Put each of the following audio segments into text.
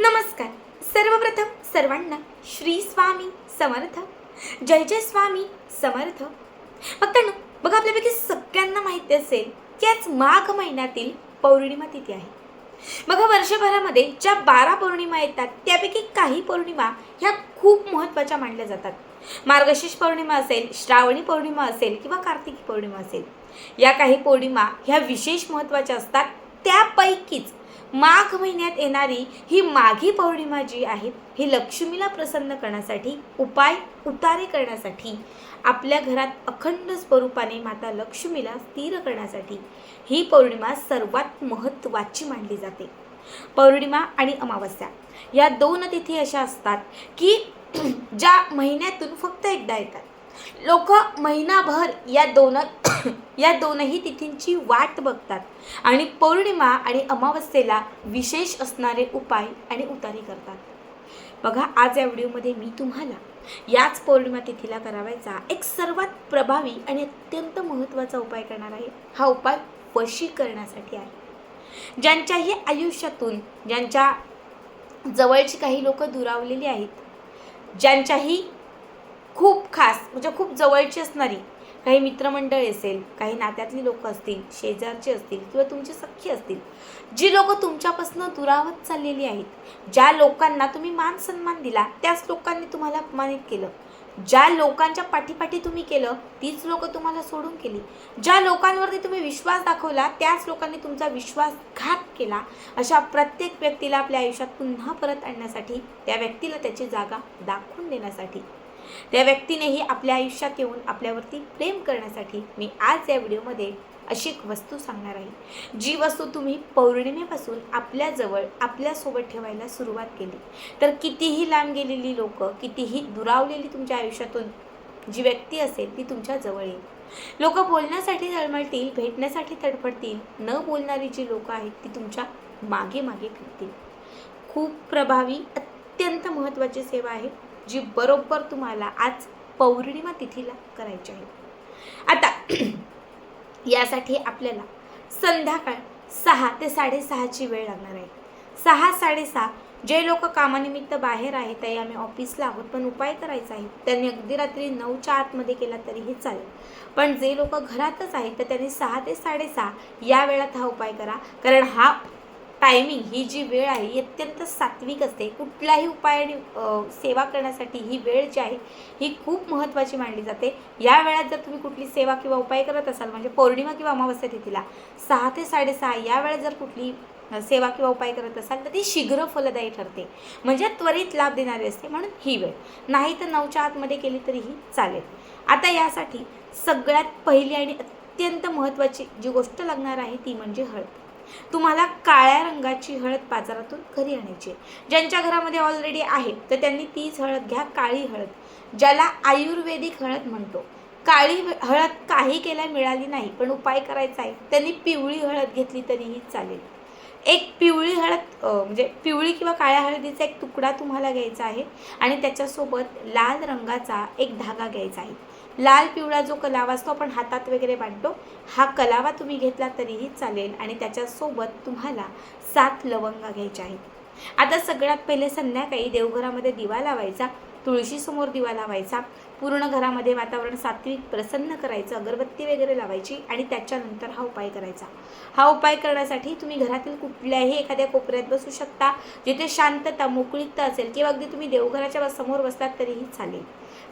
नमस्कार. सर्वप्रथम सर्वांना श्री स्वामी समर्थ. जय जय स्वामी समर्थ. भक्तांनो बघा आपल्यापैकी सगळ्यांना माहिती असेल की आज माघ महिन्यातील पौर्णिमा तिथी आहे. बघा वर्षभरामध्ये ज्या बारा पौर्णिमा येतात त्यापैकी काही पौर्णिमा ह्या खूप महत्त्वाच्या मानल्या जातात. मार्गशीर्ष पौर्णिमा असेल श्रावणी पौर्णिमा असेल किंवा कार्तिकी पौर्णिमा असेल. या काही पौर्णिमा ह्या विशेष महत्त्वाच्या असतात. त्यापैकीच माघ महिन्यात येणारी ही माघी पौर्णिमा जी आहे ही लक्ष्मीला प्रसन्न करण्यासाठी उपाय उतारे करण्यासाठी आपल्या घरात अखंड स्वरूपाने माता लक्ष्मीला स्थिर करण्यासाठी ही पौर्णिमा सर्वात महत्त्वाची मानली जाते. पौर्णिमा आणि अमावस्या या दोन तिथी अशा असतात की ज्या महिन्यातून फक्त एकदा येतात. लोक महिनाभर या दोन या दोनही तिथींची वाट बघतात. आणि पौर्णिमा आणि अमावस्येला विशेष असणारे उपाय आणि उतारी करतात. बघा आज या व्हिडिओमध्ये मी तुम्हाला याच पौर्णिमा तिथीला करावायचा एक सर्वात प्रभावी आणि अत्यंत महत्त्वाचा उपाय करणार आहे. हा उपाय वशीकरणासाठी आहे. ज्यांच्याही आयुष्यातून ज्यांच्या जवळची काही लोक दुरावलेली आहेत ज्यांच्याही खूप खास म्हणजे खूप जवळची असणारी काही मित्रमंडळी असेल काही नात्यातली लोक असतील शेजारचे असतील किंवा तुमची सख्खी असतील जी लोक तुमच्यापासून दुरावत चाललेली आहेत ज्या लोकांना तुम्ही मान सन्मान दिला त्याच लोकांनी तुम्हाला अपमानित केलं. ज्या लोकांच्या पाठीपाठी तुम्ही केलं तीच लोक तुम्हाला सोडून केली ज्या लोकांवरती तुम्ही विश्वास दाखवला त्याच लोकांनी तुमचा विश्वासघात केला. अशा प्रत्येक व्यक्तीला आपल्या आयुष्यात पुन्हा परत आणण्यासाठी त्या व्यक्तीला त्याची जागा दाखवून देण्यासाठी त्या व्यक्तीनेही आपल्या आयुष्यात येऊन आपल्यावरती प्रेम करण्यासाठी मी आज या व्हिडिओमध्ये अशी एक वस्तू सांगणार आहे. जी वस्तू तुम्ही पौर्णिमेपासून आपल्याजवळ आपल्यासोबत ठेवायला सुरुवात केली. तर कितीही लांब गेलेली लोक कितीही दुरावलेली तुमच्या आयुष्यातून जी व्यक्ती असेल ती तुमच्या जवळ येईल. लोक बोलण्यासाठी तळमळतील भेटण्यासाठी तडफडतील. न बोलणारी जी लोक आहेत ती तुमच्या मागे मागे फिरतील. खूप प्रभावी अत्यंत महत्त्वाची सेवा आहे. जी बरोबर तुम्हाला आज पौर्णिमा तिथीला करायची आहे. आता यासाठी आपल्याला संध्याकाळ सहा ते साडेसहाची वेळ लागणार आहे. सहा साडेसहा जे लोक कामानिमित्त बाहेर आहेत ते आम्ही ऑफिसला आहोत पण उपाय करायचा आहे. त्यांनी अगदी रात्री नऊच्या आतमध्ये केला तरीही चालेल. पण जे लोक घरातच आहेत तर त्यांनी सहा ते साडेसहा या वेळात हा उपाय करा. कारण हा टायमिंग ही जी वेळ आहे ही अत्यंत सात्विक असते. कुठलाही उपाय आणि सेवा करण्यासाठी ही वेळ जी आहे ही खूप महत्त्वाची मानली जाते. या वेळात जर तुम्ही कुठली सेवा किंवा उपाय करत असाल म्हणजे पौर्णिमा किंवा अमावस्या तिथीला सहा ते साडेसहा या वेळात जर कुठली सेवा किंवा उपाय करत असाल तर ती शीघ्र फलदायी ठरते. म्हणजे त्वरित लाभ देणारी असते म्हणून ही वेळ. नाही तर नऊच्या आतमध्ये केली तरीही चालेल. आता यासाठी सगळ्यात पहिली आणि अत्यंत महत्त्वाची जी गोष्ट लागणार आहे ती म्हणजे हळद. तुम्हाला काळ्या रंगाची हळद बाजारातून घरी आणायची आहे. ज्यांच्या घरामध्ये ऑलरेडी आहे तर त्यांनी तीच हळद घ्या काळी हळद. ज्याला आयुर्वेदिक हळद म्हणतो. काळी हळद काही केल्या मिळाली नाही पण उपाय करायचा आहे. त्यांनी पिवळी हळद घेतली तरीही चालेल. एक पिवळी हळद म्हणजे पिवळी किंवा काळ्या हळदीचा एक तुकडा तुम्हाला घ्यायचा आहे आणि त्याच्यासोबत लाल रंगाचा एक धागा घ्यायचा आहे. लाल पिवळा जो कलावा असतो आपण हातात वगैरे बांधतो हा कलावा तुम्ही घेतला तरीही चालेल आणि त्याच्यासोबत तुम्हाला सात लवंगा घ्यायच्या आहेत. आता सगळ्यात पहिले संध्याकाळी देवघरामध्ये दिवा लावायचा तुळशीसमोर दिवा लावायचा पूर्ण घरामध्ये वातावरण सात्विक प्रसन्न करायचं अगरबत्ती वगैरे लावायची आणि त्याच्यानंतर हा उपाय करायचा. हा उपाय करण्यासाठी तुम्ही घरातील कुठल्याही एखाद्या कोपऱ्यात बसू शकता जिथे शांतता मोकळीकता असेल किंवा अगदी तुम्ही देवघराच्या समोर बसलात तरीही चालेल.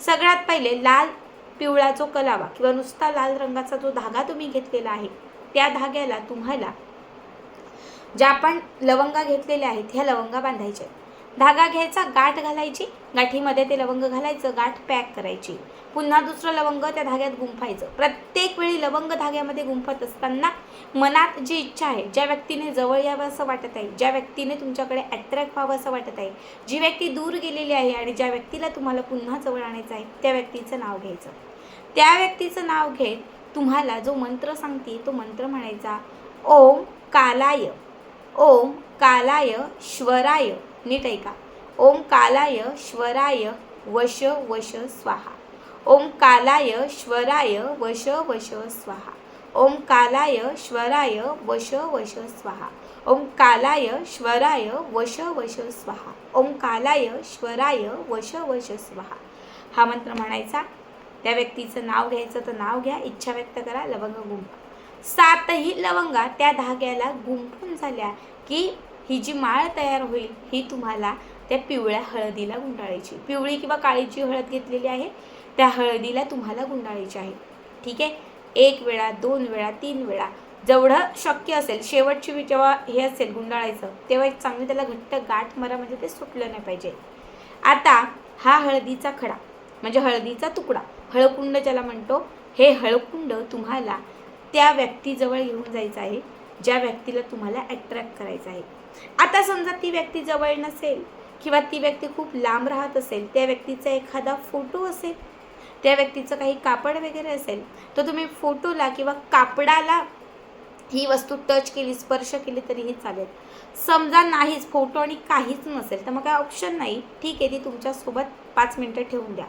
सगळ्यात पहिले लाल पिवळा जो कलावा किंवा नुसता लाल रंगाचा जो धागा तुम्ही घेतलेला आहे त्या धाग्याला तुम्हाला ज्या आपण लवंगा घेतलेल्या आहेत ह्या लवंगा बांधायच्या आहेत. धागा घ्यायचा गाठ घालायची गाठीमध्ये ते लवंग घालायचं गाठ पॅक करायची. पुन्हा दुसरं लवंग त्या धाग्यात गुंफायचं. प्रत्येक वेळी लवंग धाग्यामध्ये गुंफत असताना मनात जी इच्छा आहे ज्या व्यक्तीने जवळ यावं असं वाटत आहे ज्या व्यक्तीने तुमच्याकडे अट्रॅक्ट व्हावं असं वाटत आहे जी व्यक्ती दूर गेलेली आहे आणि ज्या व्यक्तीला तुम्हाला पुन्हा जवळ आणायचं आहे त्या व्यक्तीचं नाव घ्यायचं. त्या व्यक्तीचं नाव घेत तुम्हाला जो मंत्र सांगते तो मंत्र म्हणायचा ओम कालाय ओम कालाय श्वराय नीट ऐका. ओम कालाय श्वराय वश वश स्वाहा. ओम कालाय श्वराय वश वश स्वाहा. ओम कालाय श्वराय वश वश स्वाहा. ओम कालाय श्वराय वश वश स्वाहा. ओम कालाय श्वराय वश वश स्वाहा. हा मंत्र म्हणायचा. त्या व्यक्तीचं नाव घ्यायचं तर नाव घ्या. इच्छा व्यक्त करा. लवंग गुंफा. सातही लवंगा त्या धाग्याला गुंफून झाल्या की ही जी माळ तयार होईल ही तुम्हाला त्या पिवळ्या हळदीला गुंडाळायची. पिवळी किंवा काळीची हळद घेतलेली आहे त्या हळदीला तुम्हाला गुंडाळायची आहे. ठीक आहे? एक वेळा दोन वेळा तीन वेळा. जेवढं शक्य असेल शेवटची वेळ जेव्हा हे असेल गुंडाळायचं तेव्हा एक चांगलं त्याला घट्ट गाठ मारा म्हणजे ते सुटलं नाही पाहिजे. आता हा हळदीचा खडा म्हणजे हळदीचा तुकडा हळकुंड ज्याला म्हणतो हे हळकुंड तुम्हाला त्या व्यक्तीजवळ घेऊन जायचं आहे. ज्या व्यक्तीला तुम्हाला अट्रॅक्ट करायचं आहे. आता समजा ती व्यक्ती जवळ नसेल किंवा ती व्यक्ती खूप लांब राहत असेल त्या व्यक्तीचा एखादा फोटो असेल त्या व्यक्तीचं काही कापड वगैरे असेल तर तुम्ही फोटोला किंवा कापडाला ही वस्तू टच केली स्पर्श केली तरीही चालेल. समजा नाहीच फोटो आणि काहीच नसेल तर मग काय ऑप्शन नाही. ठीक आहे ती तुमच्यासोबत पाच मिनटं ठेवून द्या.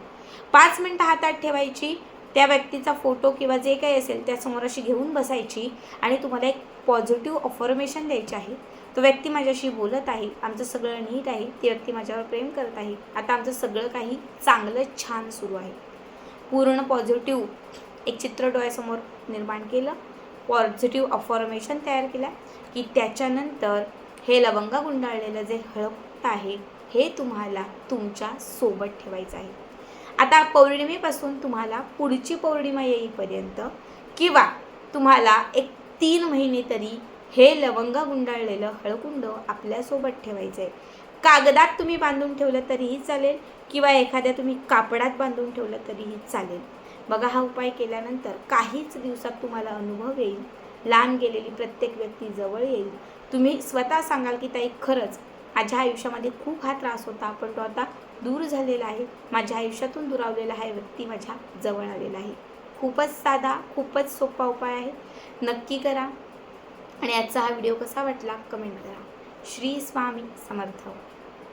पाच मिनटं हातात ठेवायची त्या व्यक्तीचा फोटो किंवा जे काही असेल त्यासमोर अशी घेऊन बसायची आणि तुम्हाला एक पॉझिटिव्ह अफॉर्मेशन द्यायची आहे. तो व्यक्ती माझ्याशी बोलत आहे आमचं सगळं नीट आहे ती व्यक्ती माझ्यावर प्रेम करत आहे. आता आमचं सगळं काही चांगलं छान सुरू आहे. पूर्ण पॉझिटिव्ह एक चित्र डोळ्यासमोर निर्माण केलं. पॉझिटिव्ह अफॉर्मेशन तयार केलं की त्याच्यानंतर हे लवंगा गुंडाळलेलं जे हळद आहे हे तुम्हाला तुमच्यासोबत ठेवायचं आहे. आता पौर्णिमेपासून तुम्हाला पुढची पौर्णिमा येईपर्यंत किंवा तुम्हाला एक तीन महिने तरी हे लवंगा गुंडाळलेलं हळकुंड आपल्यासोबत ठेवायचं आहे कागदात तुम्ही बांधून ठेवलं तरीही चालेल किंवा एखाद्या तुम्ही कापडात बांधून ठेवलं तरीही चालेल. बघा हा उपाय केल्यानंतर काहीच दिवसात तुम्हाला अनुभव येईल. लांब गेलेली प्रत्येक व्यक्ती जवळ येईल. तुम्ही स्वतः सांगाल की ताई खरंच माझ्या आयुष्यामध्ये खूप हा त्रास होता. पण तो आता दूर झालेला आहे. माझ्या आयुष्यातून दुरावलेला हा व्यक्ती माझ्या जवळ आलेला आहे. खूपच साधा खूपच सोपा उपाय आहे. नक्की करा आणि आजचा हा व्हिडिओ कसा वाटला? कमेंट करा. श्री स्वामी समर्थ.